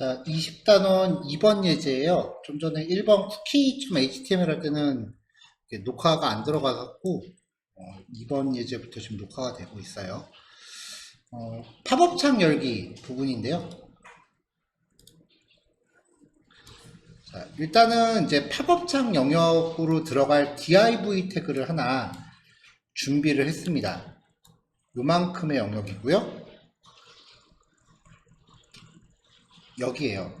자, 20단원 2번 예제예요. 좀 전에 1번 쿠키.html 할 때는 녹화가 안 들어가갖고 어, 2번 예제부터 지금 녹화가 되고 있어요. 어, 팝업창 열기 부분인데요. 자, 일단은 이제 팝업창 영역으로 들어갈 div 태그를 하나 준비를 했습니다. 요만큼의 영역이고요. 여기에요.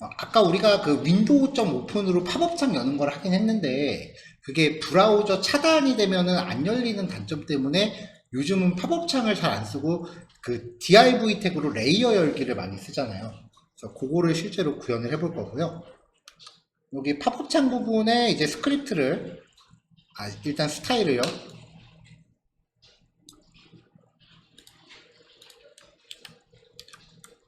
어, 아까 우리가 그 윈도우 점 오픈으로 팝업창 여는 걸 하긴 했는데 그게 브라우저 차단이 되면은 안 열리는 단점 때문에 요즘은 팝업창을 잘 안 쓰고 그 div 태그로 레이어 열기를 많이 쓰잖아요. 그래서 그거를 실제로 구현을 해볼 거고요. 여기 팝업창 부분에 이제 스크립트를 아, 일단 스타일을요.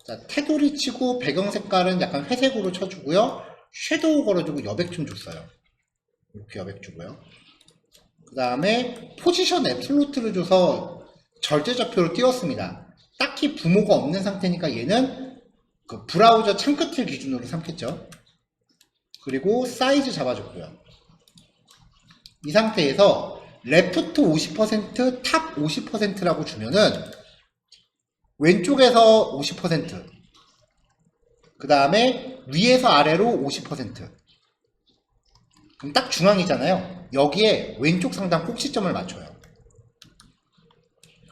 자, 테두리 치고 배경 색깔은 약간 회색으로 쳐주고요. 섀도우 걸어주고 여백 좀 줬어요. 이렇게 여백 주고요. 그 다음에 포지션 앱솔루트를 줘서 절대좌표로 띄웠습니다. 딱히 부모가 없는 상태니까 얘는 그 브라우저 창끝을 기준으로 삼겠죠. 그리고 사이즈 잡아줬고요. 이 상태에서 레프트 50%, 탑 50%라고 주면은 왼쪽에서 50%, 그 다음에 위에서 아래로 50%. 그럼 딱 중앙이잖아요. 여기에 왼쪽 상단 꼭지점을 맞춰요.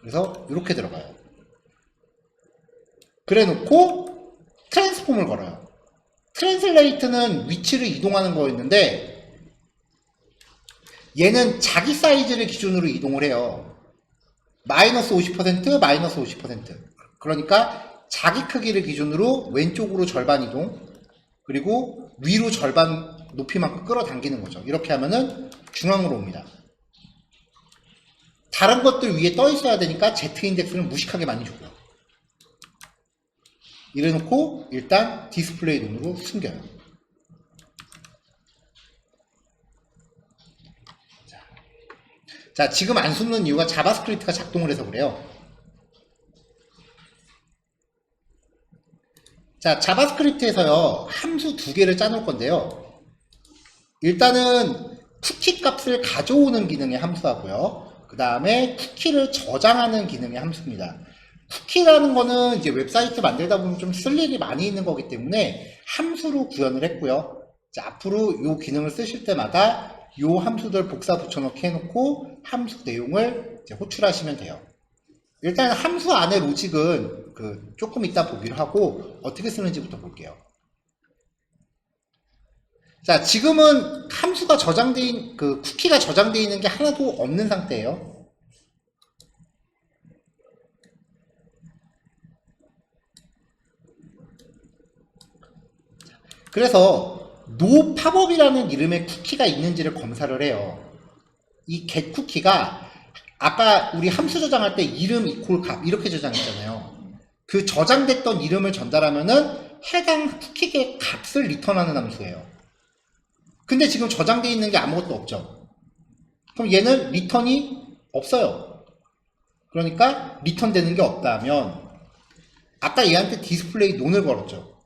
그래서 이렇게 들어가요. 그래 놓고 트랜스폼을 걸어요. 트랜슬레이트는 위치를 이동하는 거였는데 얘는 자기 사이즈를 기준으로 이동을 해요. 마이너스 50%, 마이너스 50%. 그러니까 자기 크기를 기준으로 왼쪽으로 절반 이동, 그리고 위로 절반 높이만큼 끌어당기는 거죠. 이렇게 하면은 중앙으로 옵니다. 다른 것들 위에 떠 있어야 되니까 Z 인덱스는 무식하게 많이 주고요. 이래 놓고 일단 디스플레이 눈으로 숨겨요. 자, 자, 지금 안 숨는 이유가 자바스크립트가 작동을 해서 그래요. 자, 자바스크립트에서요, 함수 두 개를 짜놓을 건데요. 일단은 쿠키 값을 가져오는 기능의 함수하고요. 그 다음에 쿠키를 저장하는 기능의 함수입니다. 쿠키라는 거는 이제 웹사이트 만들다 보면 좀 쓸 일이 많이 있는 거기 때문에 함수로 구현을 했고요. 자, 앞으로 이 기능을 쓰실 때마다 이 함수들 복사 붙여넣기 해놓고 함수 내용을 호출하시면 돼요. 일단 함수 안의 로직은 그 조금 이따 보기로 하고 어떻게 쓰는지부터 볼게요. 자, 지금은 함수가 저장돼 있, 그 쿠키가 저장돼 있는 게 하나도 없는 상태예요. 그래서 노 팝업이라는 이름의 쿠키가 있는지를 검사를 해요. 이 get 쿠키가 아까 우리 함수 저장할 때 이름 이퀄 값 이렇게 저장했잖아요. 그 저장됐던 이름을 전달하면은 해당 쿠키의 값을 리턴하는 함수예요. 근데 지금 저장되어 있는 게 아무것도 없죠. 그럼 얘는 리턴이 없어요. 그러니까 리턴 되는 게 없다면 아까 얘한테 디스플레이 논을 걸었죠.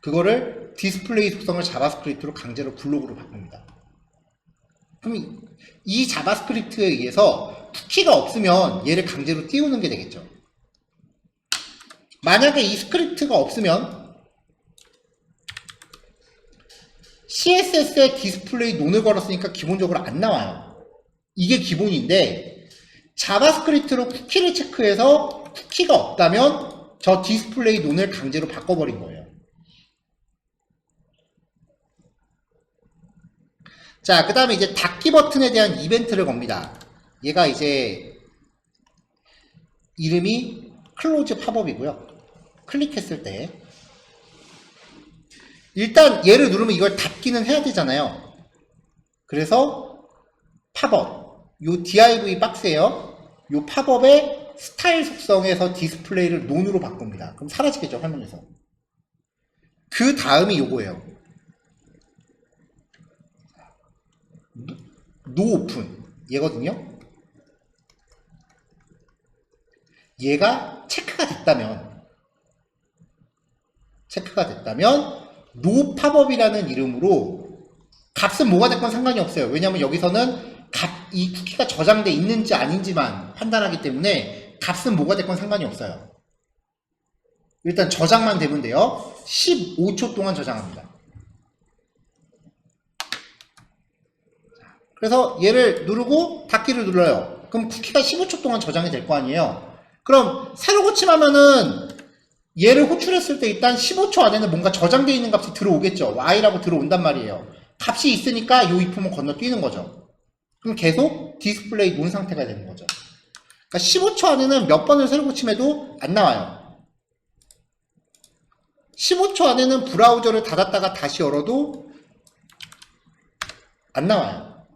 그거를 디스플레이 속성을 자바스크립트로 강제로 블록으로 바꿉니다. 그럼 이 자바스크립트에 의해서 쿠키가 없으면 얘를 강제로 띄우는 게 되겠죠. 만약에 이 스크립트가 없으면 CSS에 디스플레이 논을 걸었으니까 기본적으로 안 나와요. 이게 기본인데 자바스크립트로 쿠키를 체크해서 쿠키가 없다면 저 디스플레이 논을 강제로 바꿔버린 거예요. 자, 그 다음에 이제 닫기 버튼에 대한 이벤트를 겁니다. 얘가 이제 이름이 클로즈 팝업이고요. 클릭했을 때 일단 얘를 누르면 이걸 닫기는 해야 되잖아요. 그래서 팝업 요 div 박스에요. 요 팝업의 스타일 속성에서 디스플레이를 논으로 바꿉니다. 그럼 사라지겠죠 화면에서. 그 다음이 요거예요. 노 오픈 얘거든요. 얘가 체크가 됐다면 체크가 됐다면 노팝업이라는 이름으로 값은 뭐가 됐건 상관이 없어요. 왜냐하면 여기서는 값, 이 쿠키가 저장돼 있는지 아닌지만 판단하기 때문에 값은 뭐가 됐건 상관이 없어요. 일단 저장만 되면 돼요. 15초 동안 저장합니다. 그래서 얘를 누르고 닫기를 눌러요. 그럼 쿠키가 15초 동안 저장이 될 거 아니에요. 그럼 새로 고침하면은 얘를 호출했을 때 일단 15초 안에는 뭔가 저장되어 있는 값이 들어오겠죠. y라고 들어온단 말이에요. 값이 있으니까 요 이품은 건너뛰는 거죠. 그럼 계속 디스플레이 논 상태가 되는 거죠. 그러니까 15초 안에는 몇 번을 새로 고침해도 안 나와요. 15초 안에는 브라우저를 닫았다가 다시 열어도 안 나와요.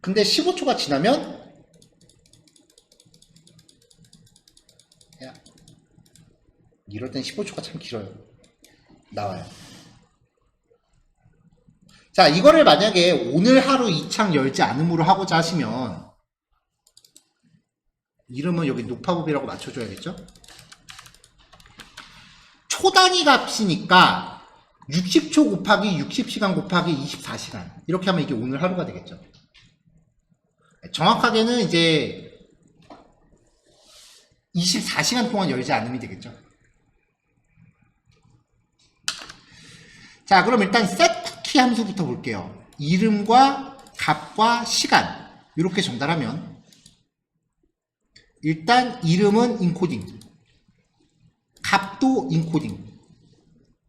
근데 15초가 지나면 이럴 땐 15초가 참 길어요. 나와요. 자, 이거를 만약에 오늘 하루 이 창 열지 않음으로 하고자 하시면 이름은 여기 노파법이라고 맞춰줘야겠죠? 초단위 값이니까 60초 곱하기 60시간 곱하기 24시간 이렇게 하면 이게 오늘 하루가 되겠죠. 정확하게는 이제 24시간 동안 열지 않으면 되겠죠. 자, 그럼 일단 set 쿠키 함수부터 볼게요. 이름과 값과 시간 이렇게 전달하면 일단 이름은 인코딩, 값도 인코딩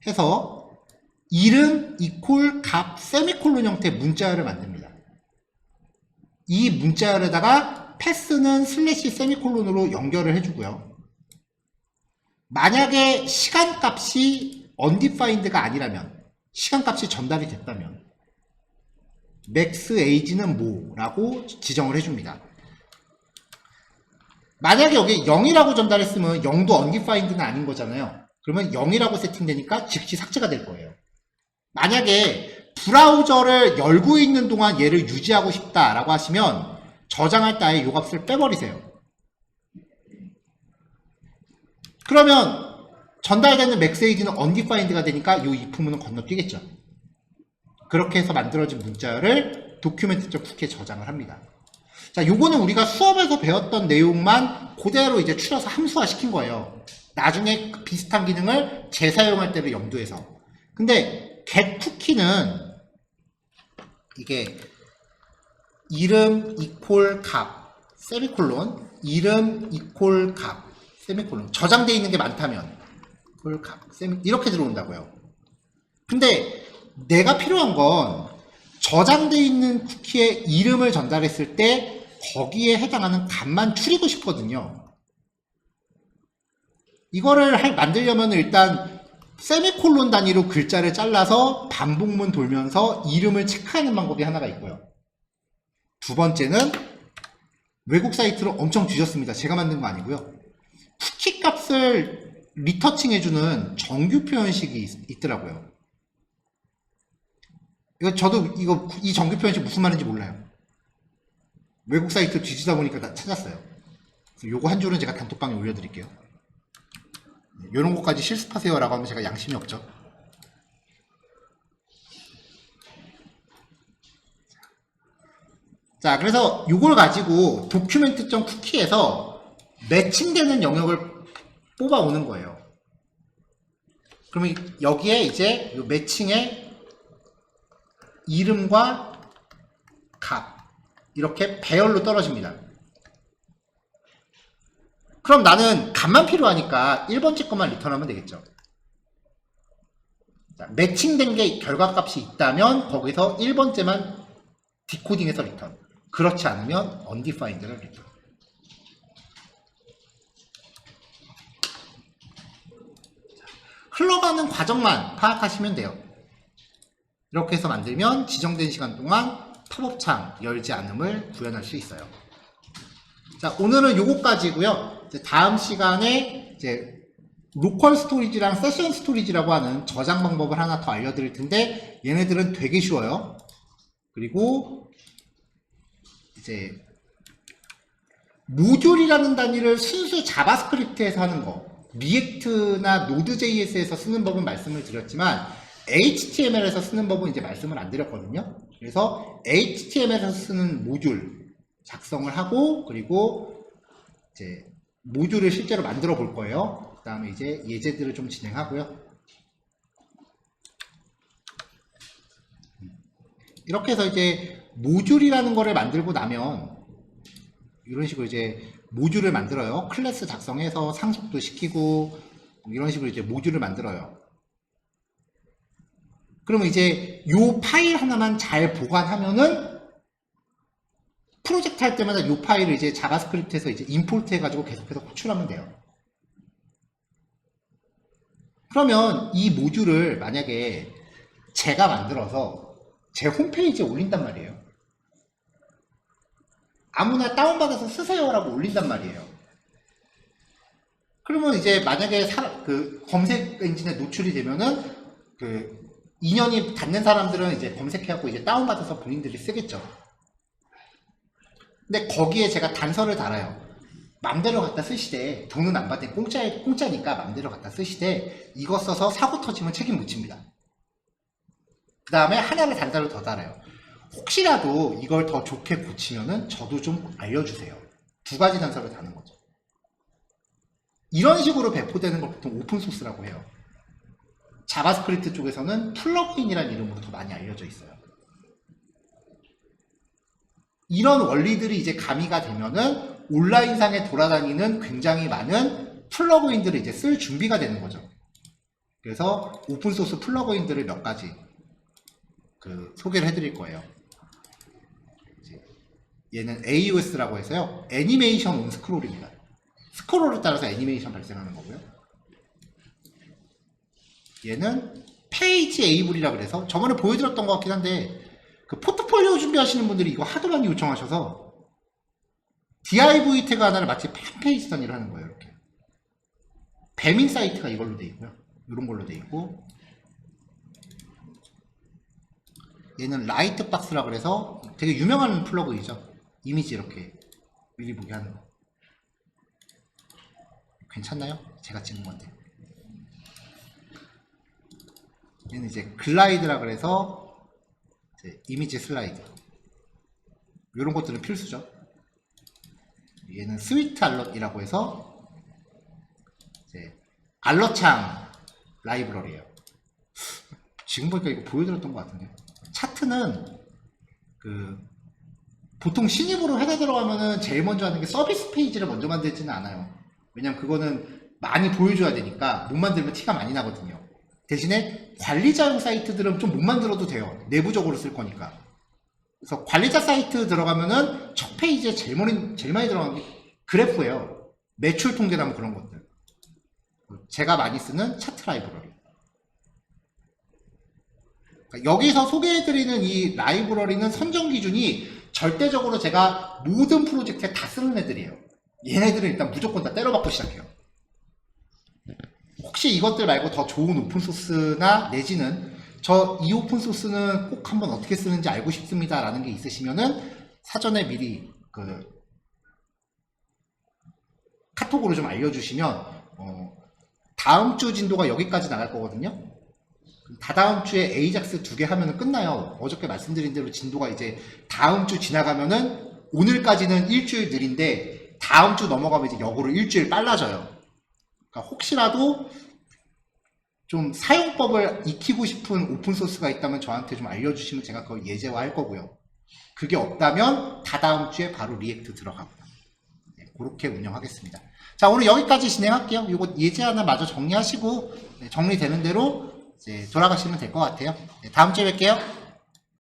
해서 이름 이콜 값 세미콜론 형태 문자열을 만듭니다. 이 문자열에다가 패스는 슬래시 세미콜론으로 연결을 해주고요. 만약에 시간 값이 undefined가 아니라면 시간값이 전달이 됐다면 max age는 뭐라고 지정을 해줍니다. 만약에 여기 0이라고 전달했으면 0도 undefined는 아닌 거잖아요. 그러면 0이라고 세팅되니까 즉시 삭제가 될 거예요. 만약에 브라우저를 열고 있는 동안 얘를 유지하고 싶다라고 하시면 저장할 때 아예 요 값을 빼버리세요. 그러면 전달되는 맥세이지는 undefined가 되니까 이 if문은 건너뛰겠죠. 그렇게 해서 만들어진 문자를 쿠키에 저장을 합니다. 자, 요거는 우리가 수업에서 배웠던 내용만 그대로 이제 추려서 함수화 시킨 거예요. 나중에 비슷한 기능을 재사용할 때를 염두해서. 근데 get 쿠키는 이게 이름 이콜 값 세미콜론 이름 이콜 값 세미콜론 저장되어 있는 게 많다면 이콜 값 세미 이렇게 들어온다고요. 근데 내가 필요한 건 저장되어 있는 쿠키의 이름을 전달했을 때 거기에 해당하는 값만 추리고 싶거든요. 이거를 할, 만들려면 일단 세미콜론 단위로 글자를 잘라서 반복문 돌면서 이름을 체크하는 방법이 하나가 있고요. 두 번째는 외국 사이트로 엄청 뒤졌습니다. 제가 만든 거 아니고요. 쿠키 값을 리터칭 해주는 정규 표현식이 있, 있더라고요. 이거 저도 이거 이 정규 표현식 무슨 말인지 몰라요. 외국 사이트 뒤지다 보니까 다 찾았어요. 요거 한 줄은 제가 단톡방에 올려드릴게요. 이런 것까지 실습하세요라고 하면 제가 양심이 없죠. 자, 그래서 이걸 가지고 도큐멘트.쿠키에서 매칭되는 영역을 뽑아오는 거예요. 그러면 여기에 이제 이 매칭의 이름과 값 이렇게 배열로 떨어집니다. 그럼 나는 값만 필요하니까 1번째 것만 리턴하면 되겠죠. 자, 매칭된 게 결과값이 있다면 거기서 1번째만 디코딩해서 리턴. 그렇지 않으면 undefined를 리턴. 흘러가는 과정만 파악하시면 돼요. 이렇게 해서 만들면 지정된 시간 동안 팝업창 열지 않음을 구현할 수 있어요. 자, 오늘은 요거까지고요. 다음 시간에 이제 로컬 스토리지랑 세션 스토리지라고 하는 저장 방법을 하나 더 알려드릴 텐데 얘네들은 되게 쉬워요. 그리고 이제 모듈이라는 단위를 순수 자바스크립트에서 하는 거 리액트나 노드.js에서 쓰는 법은 말씀을 드렸지만 HTML에서 쓰는 법은 이제 말씀을 안 드렸거든요. 그래서 HTML에서 쓰는 모듈 작성을 하고 그리고 이제 모듈을 실제로 만들어 볼 거예요. 그 다음에 이제 예제들을 좀 진행하고요. 이렇게 해서 이제 모듈이라는 거를 만들고 나면 이런 식으로 이제 모듈을 만들어요. 클래스 작성해서 상속도 시키고 뭐 이런 식으로 이제 모듈을 만들어요. 그러면 이제 요 파일 하나만 잘 보관하면은 프로젝트 할 때마다 요 파일을 이제 자바스크립트에서 이제 임포트 해가지고 계속해서 호출하면 돼요. 그러면 이 모듈을 만약에 제가 만들어서 제 홈페이지에 올린단 말이에요. 아무나 다운받아서 쓰세요라고 올린단 말이에요. 그러면 이제 만약에 사- 그 검색 엔진에 노출이 되면은 그 인연이 닿는 사람들은 이제 검색해갖고 이제 다운받아서 본인들이 쓰겠죠. 근데 거기에 제가 단서를 달아요. 맘대로 갖다 쓰시되 돈은 안 받대 공짜 공짜니까 맘대로 갖다 쓰시되 이거 써서 사고 터지면 책임 못 집니다. 그 다음에 하나를 단서를 더 달아요. 혹시라도 이걸 더 좋게 고치면은 저도 좀 알려주세요. 두 가지 단서를 다는 거죠. 이런 식으로 배포되는 걸 보통 오픈소스라고 해요. 자바스크립트 쪽에서는 플러그인이라는 이름으로 더 많이 알려져 있어요. 이런 원리들이 이제 가미가 되면은 온라인상에 돌아다니는 굉장히 많은 플러그인들을 이제 쓸 준비가 되는 거죠. 그래서 오픈소스 플러그인들을 몇 가지 그 소개를 해드릴 거예요. 얘는 AOS라고 해서요. 애니메이션 온 스크롤입니다. 스크롤에 따라서 애니메이션 발생하는 거고요. 얘는 페이지 에이블이라 그래서 저번에 보여드렸던 것 같긴 한데 그 포트폴리오 준비하시는 분들이 이거 하도 많이 요청하셔서 div 태그 하나를 마치 팬페이지 단위로 하는 거예요. 이렇게 배민 사이트가 이걸로 돼 있고요. 이런 걸로 돼 있고 얘는 라이트 박스라 그래서 되게 유명한 플러그이죠. 이미지 이렇게 미리 보게 하는 거. 괜찮나요? 제가 찍은 건데. 얘는 이제 글라이드라 그래서 이제 이미지 슬라이드. 이런 것들은 필수죠. 얘는 스위트 알럿이라고 해서 이제 알럿창 라이브러리예요. 지금 보니까 이거 보여드렸던 것 같은데. 차트는 그 보통 신입으로 회사 들어가면은 제일 먼저 하는 게 서비스 페이지를 먼저 만들지는 않아요. 왜냐면 그거는 많이 보여줘야 되니까 못 만들면 티가 많이 나거든요. 대신에 관리자용 사이트들은 좀 못 만들어도 돼요. 내부적으로 쓸 거니까. 그래서 관리자 사이트 들어가면은 첫 페이지에 제일 많이, 제일 많이 들어가는 게 그래프예요. 매출 통계나 뭐 그런 것들. 제가 많이 쓰는 차트 라이브러리. 그러니까 여기서 소개해드리는 이 라이브러리는 선정 기준이 절대적으로 제가 모든 프로젝트에 다 쓰는 애들이에요. 얘네들은 일단 무조건 다 때려박고 시작해요. 혹시 이것들 말고 더 좋은 오픈소스나 내지는 저 이 오픈소스는 꼭 한번 어떻게 쓰는지 알고 싶습니다 라는 게 있으시면은 사전에 미리 그 카톡으로 좀 알려주시면 어, 다음 주 진도가 여기까지 나갈 거거든요. 다다음 주에 에이작스 두 개 하면 끝나요. 어저께 말씀드린 대로 진도가 이제 다음 주 지나가면은 오늘까지는 일주일 느린데 다음 주 넘어가면 이제 역으로 일주일 빨라져요. 그러니까 혹시라도 좀 사용법을 익히고 싶은 오픈소스가 있다면 저한테 좀 알려주시면 제가 그걸 예제화 할 거고요. 그게 없다면 다다음 주에 바로 리액트 들어가고요. 네, 그렇게 운영하겠습니다. 자, 오늘 여기까지 진행할게요. 이거 예제 하나 마저 정리하시고 네, 정리되는 대로 이제 돌아가시면 될 것 같아요. 네, 다음 주에 뵐게요.